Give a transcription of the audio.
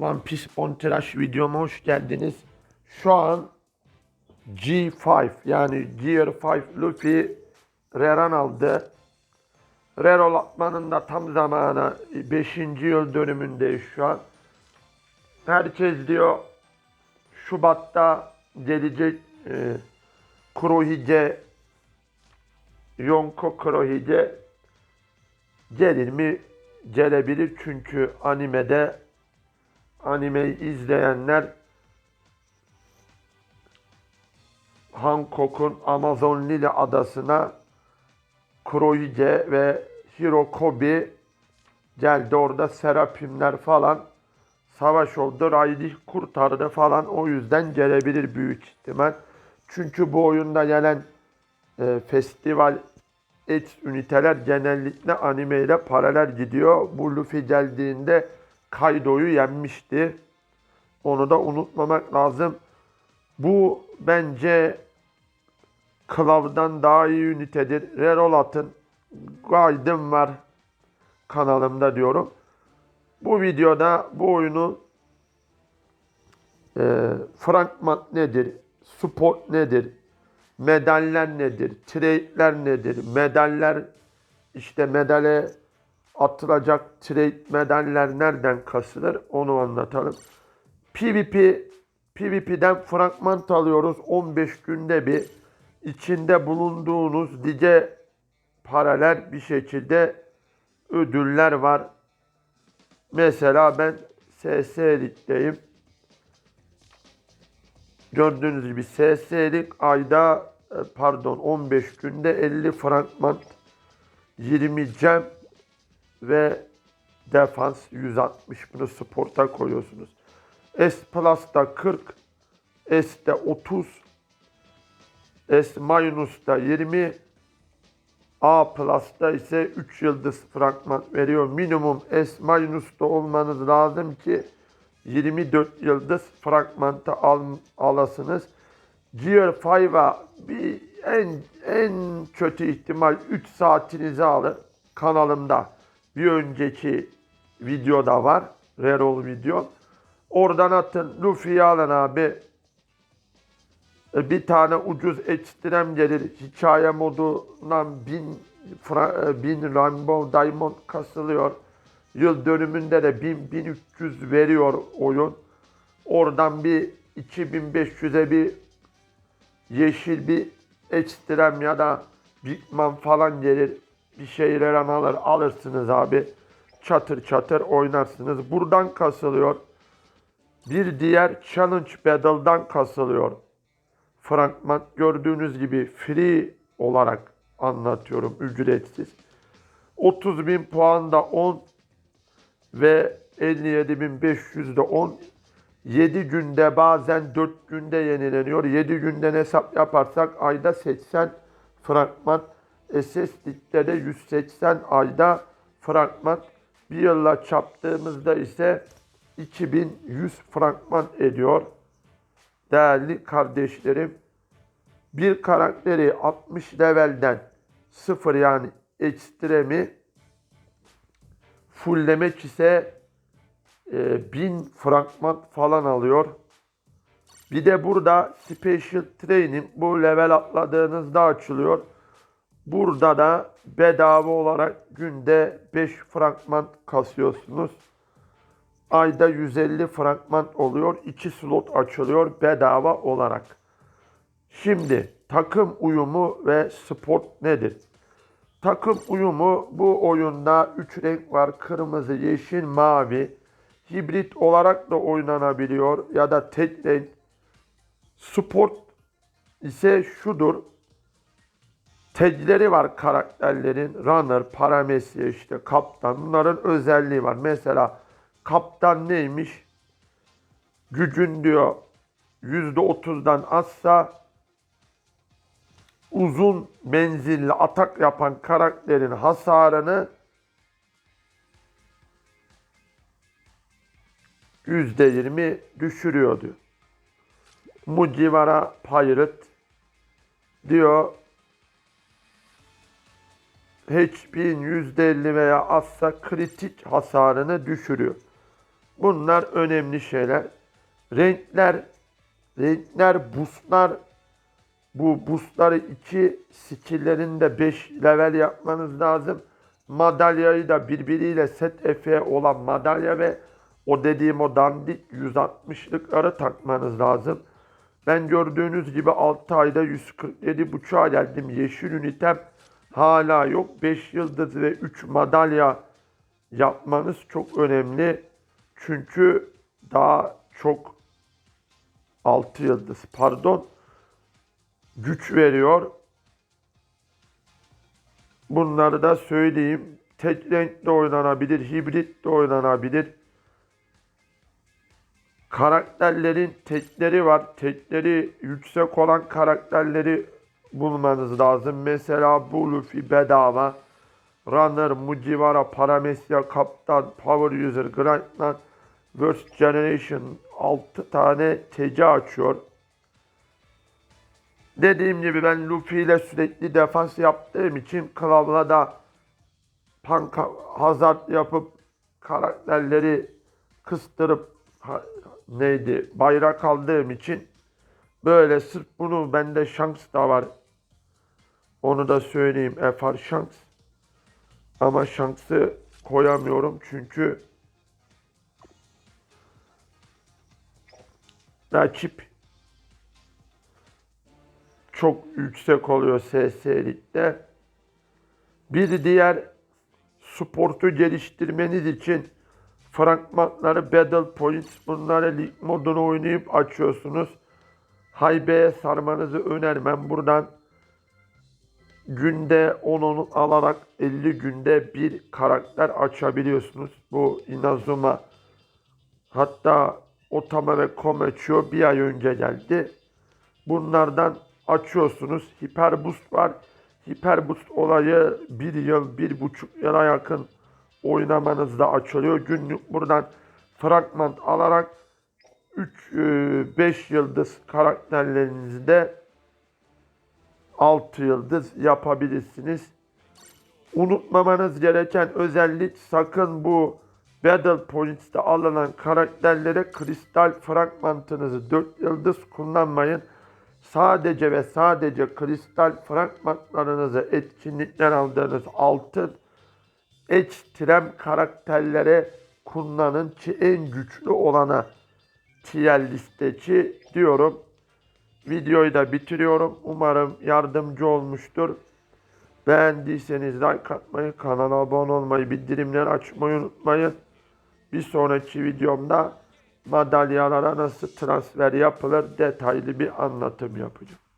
One Piece Bontrash videoma hoş geldiniz. Şu an G5 yani Gear 5 Luffy Reran aldı. Rerol atmanın da tam zamanı 5. yıl dönümündeyiz şu an. Herkes diyor Şubat'ta gelecek e, Kurohige Yonko Kurohige gelir mi? Gelebilir çünkü animede animeyi izleyenler Hancock'un Amazon Lily adasına Kurohige ve Hirokobi geldi orada Serapimler falan savaş oldu. Raid'i kurtardı falan. O yüzden gelebilir büyük ihtimal. Çünkü bu oyunda gelen e, festival et üniteler genellikle anime ile paralel gidiyor. Bu Luffy geldiğinde Kaido'yu yenmişti. Onu da unutmamak lazım. Bu bence Cloud'dan daha iyi ünitedir. Rerolat'ın Guide'ım var kanalımda diyorum. Bu videoda bu oyunu e, fragman nedir, support nedir, medaller nedir, trade'ler nedir, medaller işte medale atılacak trade medaller nereden kasılır onu anlatalım. PvP PvP'den fragman alıyoruz 15 günde bir içinde bulunduğunuz lige paralel bir şekilde ödüller var. Mesela ben SS Lig'deyim. Gördüğünüz gibi SS'lik ayda e, pardon 15 günde 50 fragman 20 cem ve defans 160 bunu sporta koyuyorsunuz. S Plus'ta 40 S'te 30 S Minus'ta 20 A Plus'ta ise 3 yıldız fragman veriyor. Minimum S Minus'ta olmanız lazım ki 24 yıldız fragmanta al, alasınız. Gear 5'a bir en en kötü ihtimal 3 saatinizi alır. Kanalımda bir önceki videoda var. Reroll video. Oradan atın. Luffy'yi alın abi. E, Bir tane ucuz ekstrem gelir. Hikaye modundan 1000 fra- e, 1000 Rainbow Diamond kasılıyor. Yıl dönümünde de 1000 1300 veriyor oyun. Oradan bir 2500'e bir yeşil bir ekstrem ya da Bigman falan gelir. Bir şeyler alır alırsınız abi. Çatır çatır oynarsınız. Buradan kasılıyor. Bir diğer Challenge Battle'dan kasılıyor. Fragman gördüğünüz gibi free olarak anlatıyorum ücretsiz. 30 bin puan da 10 ve 57.500 de 10. 7 günde bazen 4 günde yenileniyor. 7 günden hesap yaparsak ayda 80 fragman. SSD'de de 180 ayda fragman. Bir yılla çarptığımızda ise 2100 fragman ediyor. Değerli kardeşlerim, bir karakteri 60 levelden 0 yani ekstremi fulllemek ise e, 1000 fragman falan alıyor. Bir de burada Special Training bu level atladığınızda açılıyor. Burada da bedava olarak günde 5 fragman kasıyorsunuz. Ayda 150 fragman oluyor. 2 slot açılıyor bedava olarak. Şimdi takım uyumu ve sport nedir? Takım uyumu bu oyunda 3 renk var. Kırmızı, yeşil, mavi. Hibrit olarak da oynanabiliyor ya da tek renk. Sport ise şudur. Tagleri var karakterlerin. Runner, paramesya işte kaptan. Bunların özelliği var. Mesela kaptan neymiş? Gücün diyor %30'dan azsa uzun menzilli atak yapan karakterin hasarını %20 düşürüyor diyor. Mucivara Pirate diyor HP'nin %50 veya azsa kritik hasarını düşürüyor. Bunlar önemli şeyler. Renkler, renkler, boostlar. Bu boostları iki skill'lerini de 5 level yapmanız lazım. Madalyayı da birbiriyle set efe olan madalya ve o dediğim o dandik 160'lıkları takmanız lazım. Ben gördüğünüz gibi 6 ayda 147.5'a geldim. Yeşil ünitem hala yok. 5 yıldız ve 3 madalya yapmanız çok önemli. Çünkü daha çok 6 yıldız pardon güç veriyor. Bunları da söyleyeyim. Tek renkte oynanabilir, hibrit de oynanabilir. Karakterlerin tekleri var. Tekleri yüksek olan karakterleri bulmanız lazım. Mesela bu Luffy bedava. Runner, Mugiwara, Paramecia, Kaptan, Power User, Grandman, Worst Generation 6 tane teci açıyor. Dediğim gibi ben Luffy ile sürekli defans yaptığım için Klav'la da panka hazard yapıp karakterleri kıstırıp ha- neydi bayrak aldığım için böyle sırf bunu bende şans da var. Onu da söyleyeyim. Efar şans. Ama şansı koyamıyorum çünkü rakip çok yüksek oluyor SS'likte. Bir diğer sportu geliştirmeniz için fragmanları Battle Points bunları lig modunu oynayıp açıyorsunuz. Haybe'ye sarmanızı önermem. Buradan günde 10 alarak 50 günde bir karakter açabiliyorsunuz. Bu Inazuma hatta Otama ve Komecho bir ay önce geldi. Bunlardan açıyorsunuz. Hiper Boost var. Hiper Boost olayı bir yıl, bir buçuk yıla yakın oynamanızda açılıyor. Günlük buradan fragman alarak 3-5 yıldız karakterlerinizde 6 yıldız yapabilirsiniz. Unutmamanız gereken özellik sakın bu Battle Points'te alınan karakterlere kristal fragmentınızı 4 yıldız kullanmayın. Sadece ve sadece kristal fragmentlarınızı etkinlikten aldığınız altın ekstrem karakterlere kullanın ki en güçlü olana tier listeci diyorum. Videoyu da bitiriyorum. Umarım yardımcı olmuştur. Beğendiyseniz like atmayı, kanala abone olmayı, bildirimleri açmayı unutmayın. Bir sonraki videomda madalyalara nasıl transfer yapılır detaylı bir anlatım yapacağım.